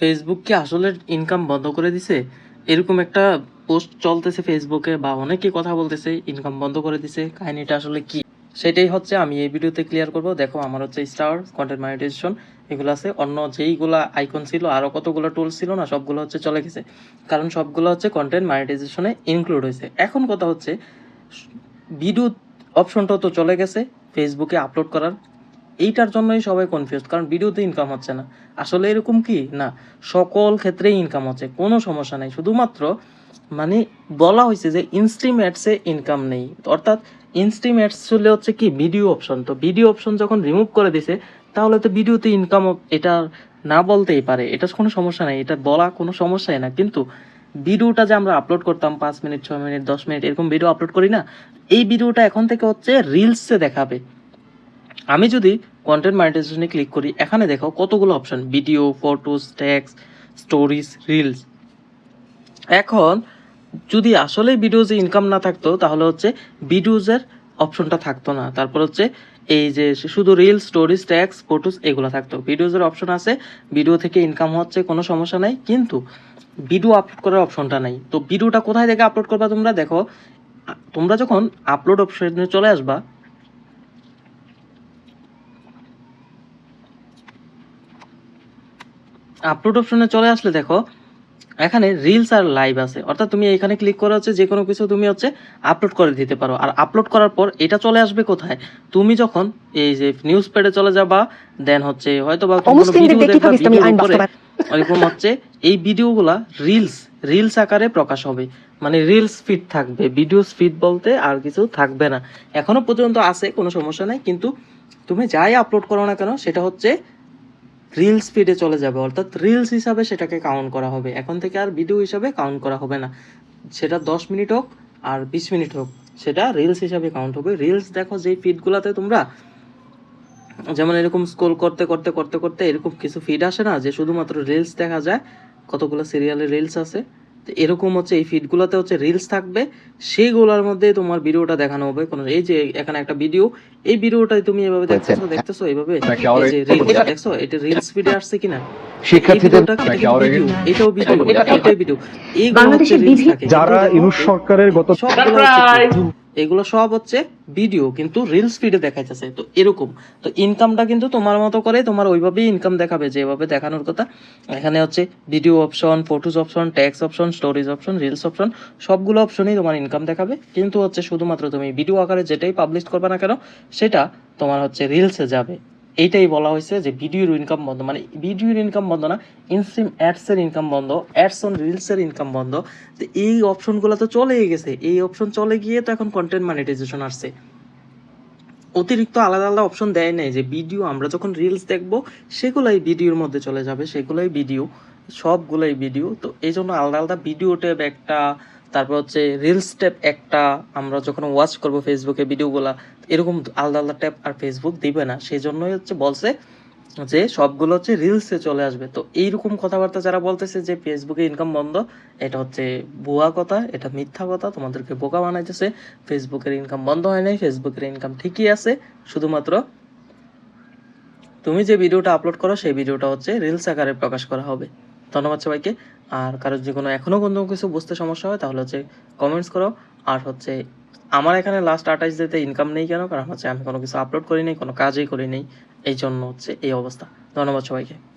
Facebook কি আসলে income বন্ধ করে দিছে? এরকম একটা পোস্ট চলতেছে ফেসবুকে বা অনেকে কথা বলতেছে ইনকাম বন্ধ করে দিছে। কাহিনীটা আসলে কি? সেটাই হচ্ছে আমি এই ভিডিওতে ক্লিয়ার করব। দেখো, আমার হচ্ছে স্টার কন্টেন্ট মনিটাইজেশন এগুলো আছে। অন্য যেইগুলা আইকন ছিল আরও কতগুলো টুলস ছিল না, সবগুলো হচ্ছে চলে গেছে। কারণ সবগুলো হচ্ছে কন্টেন্ট মনিটাইজেশনে ইনক্লুড হয়েছে। এখন কথা হচ্ছে ভিডিও অপশনটা তো চলে গেছে ফেসবুকে আপলোড করার। এইটার জন্যই সবাই কনফিউজ কারণ ভিডিওতে ইনকাম হচ্ছে না। আসলে এরকম কি? না, সকল ক্ষেত্রেই ইনকাম হচ্ছে, কোনো সমস্যা নেই। শুধুমাত্র মানে বলা হয়েছে যে ইনস্ট্রিম অ্যাডসে ইনকাম নেই। অর্থাৎ ইনস্ট্রিম অ্যাডস চলে হচ্ছে কি ভিডিও অপশন তো ভিডিও অপশন যখন রিমুভ করে দিছে, তাহলে তো ভিডিওতে ইনকাম এটা না বলতেই পারে। এটা কোনো সমস্যা নেই, এটা বলা কোনো সমস্যাই না। কিন্তু ভিডিওটা যে আমরা আপলোড করতাম, পাঁচ মিনিট, ছয় মিনিট, দশ মিনিট, এরকম ভিডিও আপলোড করি না, এই ভিডিওটা এখন থেকে হচ্ছে রিলসে দেখাবে। আমি যদি কন্টেন্ট মনিটাইজেশনে ক্লিক করি, এখানে দেখো কতগুলো option video photos text stories reels এখন যদি আসলে ভিডিওজে ইনকাম না থাকতো, তাহলে হচ্ছে ভিডিওজের অপশনটা থাকতো না। তারপর হচ্ছে এই যে শুধু রিল স্টোরিজ ট্যাক্স ফটোস এগুলো থাকতো। ভিডিওজের অপশন আছে ভিডিও থেকে ইনকাম হচ্ছে, কোনো সমস্যা নাই। কিন্তু ভিডিও আপলোড করার অপশনটা নাই। তো ভিডিওটা কোথায় থেকে আপলোড করবা তোমরা? দেখো তোমরা যখন আপলোড অপশনে চলে আসবা আপলোড অপশনে চলে আসলে দেখো এখানে রিলস আর লাইভ আছে। অর্থাৎ তুমি এখানে ক্লিক করে হচ্ছে যে কোনো কিছু তুমি হচ্ছে আপলোড করে দিতে পারো। আর আপলোড করার পর এটা চলে আসবে কোথায়? তুমি যখন এই যে নিউজ পেডে চলে যাবা দেন হচ্ছে হয়তো বা ওইরকম হচ্ছে এই ভিডিওগুলা রিলস রিলস আকারে প্রকাশ হবে। মানে রিলস ফিড থাকবে ভিডিও ফিড বলতে আর কিছু থাকবে না। এখনও পর্যন্ত আছে কোনো সমস্যা নাই। কিন্তু তুমি যাই আপলোড করো না কেন সেটা হচ্ছে রিলস স্পিডে চলে যাবে, অর্থাৎ রিলস হিসাবে সেটাকে কাউন্ট করা হবে। এখন থেকে আর ভিডিও হিসাবে কাউন্ট করা হবে না। সেটা দশ মিনিট হোক আর বিশ মিনিট হোক, সেটা রিলস হিসাবে কাউন্ট হবে। রিলস দেখো যেই ফিডগুলোতে তোমরা যেমন এরকম স্ক্রোল করতে করতে করতে করতে এরকম কিছু ফিড আসে না, যে শুধুমাত্র রিলস দেখা যায়, কতগুলো সিরিয়ালের রিলস আছে। তো এরকম হচ্ছে এই ফিডগুলোতে হচ্ছে রিলস থাকবে। সেইগুলোর মধ্যে তোমার ভিডিওটা দেখানো হবে। কোনো এই যে এখানে একটা ভিডিও এই ভিডিওটাই তুমি এভাবে দেখতেছো দেখতেছো এইভাবে এই যে রিলস দেখছ? এটা রিলস ফিডে আসছে কিনা? শিক্ষার্থীদের এই ভিডিও, এটাও ভিডিও এটাই ভিডিও এইগুলো হচ্ছে বাংলাদেশের রিলস থাকে। যারা ইউনুস সরকারের গত সবগুলো? এগুলো সব হচ্ছে ভিডিও কিন্তু রিলস ফিডে দেখাইতেছে। তো এরকম। তো ইনকামটা কিন্তু তোমার মতো করে তোমার ওইভাবেই ইনকাম দেখাবে, যেভাবে দেখানোর কথা। এখানে হচ্ছে video option photos option text option stories option reels option সবগুলো অপশনই তোমার ইনকাম দেখাবে। কিন্তু হচ্ছে শুধুমাত্র তুমি ভিডিও আকারে যেটাই পাবলিশ করবে না কেন, সেটা তোমার হচ্ছে রিলসে যাবে। এইটাই বলা হয়েছে যে ভিডিওর ইনকাম বন্ধ মানে ভিডিওর ইনকাম বন্ধ না ইনস্ট্রিম অ্যাডসের ইনকাম বন্ধ অ্যাডস অন রিলসের ইনকাম বন্ধ। তো এই অপশনগুলো তো চলেই গেছে। এই অপশন চলে গিয়ে তো এখন কন্টেন্ট মনিটাইজেশন আসছে। অতিরিক্ত আলাদা আলাদা অপশন দেয় নাই যে ভিডিও আমরা যখন রিলস দেখব, সেগুলাই ভিডিওর মধ্যে চলে যাবে, সেগুলাই ভিডিও সবগুলাই ভিডিও তো এই জন্য আলাদা আলাদা ভিডিও ট্যাব একটা তারপর হচ্ছে রিলস ট্যাব একটা, আমরা যখন ওয়াচ করব ফেসবুকে ভিডিওগুলা এরকম আলাদা আলাদা ট্যাব আর ফেসবুক দিবে না। সেই জন্যই হচ্ছে বলছে যে সবগুলো হচ্ছে রিলসে চলে আসবে। তো এইরকম কথাবার্তা যারা বলতেছে যে ফেসবুকে ইনকাম বন্ধ, এটা হচ্ছে ভুয়া কথা, এটা মিথ্যা কথা, তোমাদেরকে বোকা বানাইতেছে। ফেসবুকের ইনকাম বন্ধ হয় নাই ফেসবুকের ইনকাম ঠিকই আছে, শুধুমাত্র তুমি যে ভিডিওটা আপলোড করো, সেই ভিডিওটা হচ্ছে রিলস আকারে প্রকাশ করা হবে। ধন্যবাদ সবাইকে। আর কারোর যে কোনো এখনও কোনো কিছু বুঝতে সমস্যা হয়, তাহলে হচ্ছে কমেন্টস করো। আর হচ্ছে আমার এখানে লাস্ট আঠাশ দিতে ইনকাম নেই কেন? কারণ হচ্ছে আমি কোনো কিছু আপলোড করি কোনো কাজই করি এই জন্য হচ্ছে এই অবস্থা। ধন্যবাদ সবাইকে।